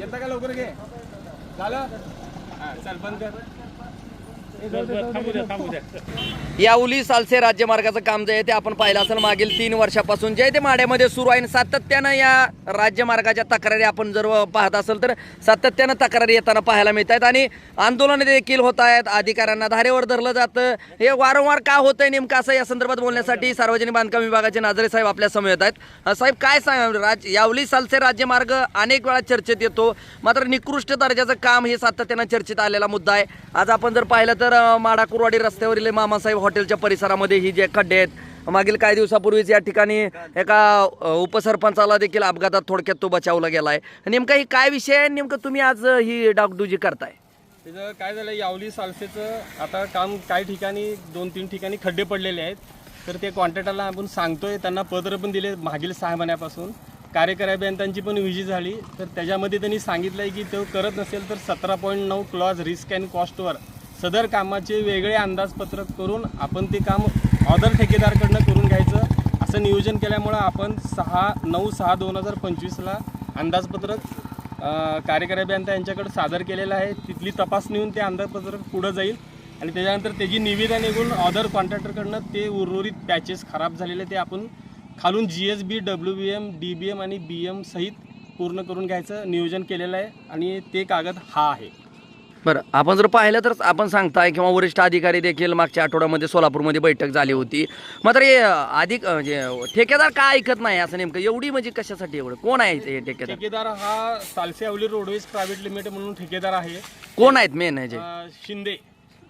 येतं का लवकर घे? झालं? हा चल बंद कर. यावली सालसे राज्यमार्गाचं काम जे आहे ते आपण पाहिलं असेल मागील तीन वर्षापासून. जे ते माड्यामध्ये सुरू आहे आणि सातत्यानं या राज्यमार्गाच्या तक्रारी आपण जर पाहत असेल तर सातत्यानं तक्रारी येताना पाहायला मिळत आहेत आणि आंदोलन देखील होत आहेत. अधिकाऱ्यांना धारेवर धरलं जातं. हे वारंवार का होतंय नेमकं असं या संदर्भात बोलण्यासाठी सार्वजनिक बांधकाम विभागाचे नाजरे साहेब आपल्यासमोर येत आहेत. साहेब काय सांग? राज यावली सालसे राज्यमार्ग अनेक वेळा चर्चेत येतो. मात्र निकृष्ट दर्जाचं काम हे सातत्यानं चर्चेत आलेला मुद्दा आहे. आज आपण जर पाहिलं तर माडा कुरवाडी रस्त्यावरील मामासाहेब हॉटेलच्या परिसरामध्ये ही जे खड्डे आहेत मागील काही दिवसापूर्वीच या ठिकाणी एका उपसरपंचाला देखील अपघातात थोडक्यात तो बचावला गेलाय. नेमका ही काय विषय आहे? नेमकं तुम्ही आज ही डागडुजी करताय? त्याचं काय झालं यावली सालसेचं आता काम काही ठिकाणी दोन तीन ठिकाणी खड्डे पडलेले आहेत. तर ते कॉन्ट्रॅक्टरला आपण सांगतोय त्यांना पत्र पण दिले मागील सहा महिन्यापासून. कार्यकारी अभियंत्यांची पण विजी झाली. तर त्याच्यामध्ये त्यांनी सांगितलं आहे की तो करत नसेल तर सतरा पॉईंट नऊ क्लॉज रिस्क अँड कॉस्टवर सदर कामाचे वेगळे अंदाजपत्रक करून आपण ते काम ऑदर ठेकेदारकडनं करून घ्यायचं. असं नियोजन केल्यामुळं आपण सहा नऊ सहा दोन हजार पंचवीसला अंदाजपत्रक कार्यकारी अभियंता यांच्याकडे सादर केलेलं आहे. तिथली तपासणी होऊन ते अंदाजपत्रक पुढं जाईल. आणि त्याच्यानंतर त्याची निविदा निघून ऑदर कॉन्ट्रॅक्टरकडनं ते उर्वरित पॅचेस खराब झालेले ते आपण खालून G S B W B M D B M आणि बी एम सहित पूर्ण करून घ्यायचं नियोजन केलेलं आहे. आणि ते कागद हा आहे. बरं आपण जर पाहिलं तर आपण सांगताय किंवा वरिष्ठ अधिकारी देखील मागच्या आठवड्यामध्ये सोलापूरमध्ये बैठक झाली होती. मात्र हे अधिक म्हणजे ठेकेदार का ऐकत नाही असं नेमकं? एवढी म्हणजे कशासाठी एवढं? कोण आहे हे ठेकेदार? ठेकेदार हा Salse Awali roadways private limited म्हणून ठेकेदार आहे. कोण आहेत मेन ह्याचे अ, शिंदे.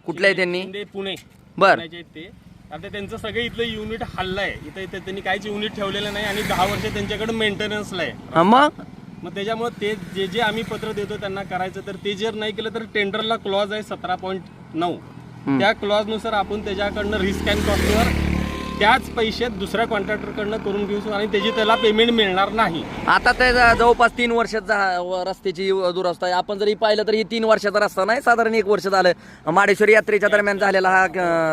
कुठले आहे त्यांनी? शिंदे पुणे. बर. पुण्याचे आहेत ते. आता त्यांचं सगळं इथलं युनिट हल्लं आहे इथं इथं त्यांनी काहीच युनिट ठेवलेलं नाही आणि दहा वर्ष त्यांच्याकडे मेंटेनन्सला आहे. हा मग? मग त्याच्यामुळे ते जे जे आम्ही पत्र देतो त्यांना करायचं तर ते जर नाही केलं तर टेंडरला क्लॉज आहे सतरा पॉईंट नऊ. त्या क्लॉजनुसार आपण त्याच्याकडनं रिस्क अँड कॉस्टवर त्याच पैशात दुसऱ्या कॉन्ट्रॅक्टरकडनं करून घेऊ आणि त्याची त्याला पेमेंट मिळणार नाही. आता ते जवळपास तीन वर्षात जा- व रस्त्याची दुरस्ता आहे. आपण जरी पाहिलं तर ही तीन वर्षाचा रस्ता नाही साधारण एक वर्ष झालं. माडेश्वरी यात्रेच्या दरम्यान झालेला हा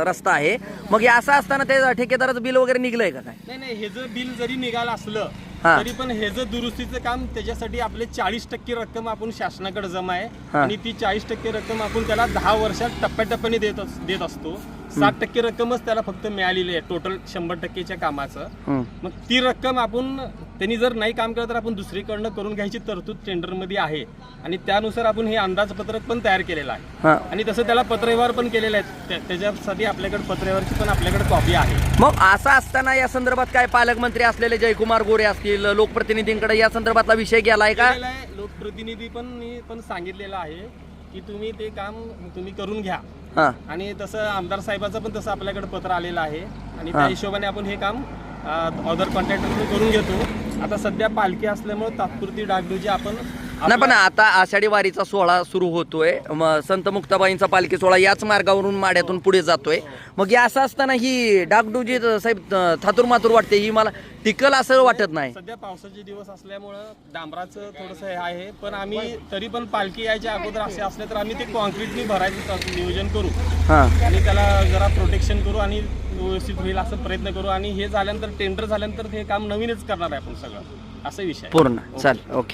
रस्ता आहे. मग हे असं असताना ते ठेकेदाराचं बिल वगैरे निघलंय का काय? नाही नाही हे जर बिल जरी निघालं असलं हा. तरी पण हे जर दुरुस्तीचं काम त्याच्यासाठी आपले चाळीस टक्के रक्कम आपण शासनाकडे जमा आहे हा. आणि ती चाळीस टक्के रक्कम आपण त्याला दहा वर्षात टप्प्याटप्प्याने देत अस- देत असतो सात टक्के रक्कमच त्याला फक्त मिळालेली आहे टोटल शंभर टक्केच्या कामाचं. मग ती रक्कम आपण त्यांनी जर नाही काम केलं तर आपण दुसरीकडनं करून घ्यायची तरतूद टेंडरमध्ये आहे. आणि त्यानुसार आपण हे अंदाजपत्रक पण तयार केलेलं आहे. आणि तसं त्याला पत्रव्यवहार पण केलेले त्या- त्याच्यासाठी आपल्याकडे पत्रव्यवहारची पण आपल्याकडे कॉपी आहे. मग असं असताना या संदर्भात काय पालकमंत्री असलेले जयकुमार गोरे असतील लोकप्रतिनिधींकडे या संदर्भातला विषय गेलाय का? केलेलं आहे. लोकप्रतिनिधी पण मी पण सांगितलेलं आहे की तुम्ही ते काम तुम्ही करून घ्या. आणि तसं आमदार साहेबाचं पण तसं आपल्याकडे पत्र आलेलं आहे. आणि त्या. हिशोबाने आपण हे काम अदर कॉन्ट्रॅक्टर करून घेतो. आता सध्या पालखी असल्यामुळे तात्पुरती डागडुजी आपण नाही पण आता आषाढी वारीचा सोहळा सुरू होतोय. संत मुक्ताबाईंचा पालखी सोहळा याच मार्गावरून माड्यातून पुढे जातोय. मग हे असं असताना ही डागडुजी साहेब थातूर मातूर वाटते ही मला टिकल असं वाटत नाही. सध्या पावसाचे दिवस असल्यामुळं डांबराचं थोडंसं हे आहे पण आम्ही तरी पण पालखी यायच्या अगोदर असे असले तर आम्ही ते कॉन्क्रीटनी भरायचं नियोजन करू. हा. आणि त्याला जरा प्रोटेक्शन करू. आणि व्यवस्थित होईल असं प्रयत्न करू आणि हे झाल्यानंतर टेंडर झाल्यानंतर हे काम नवीनच करणार आहे आपण सगळं. असा विषय. पूर्ण. चालेल. ओके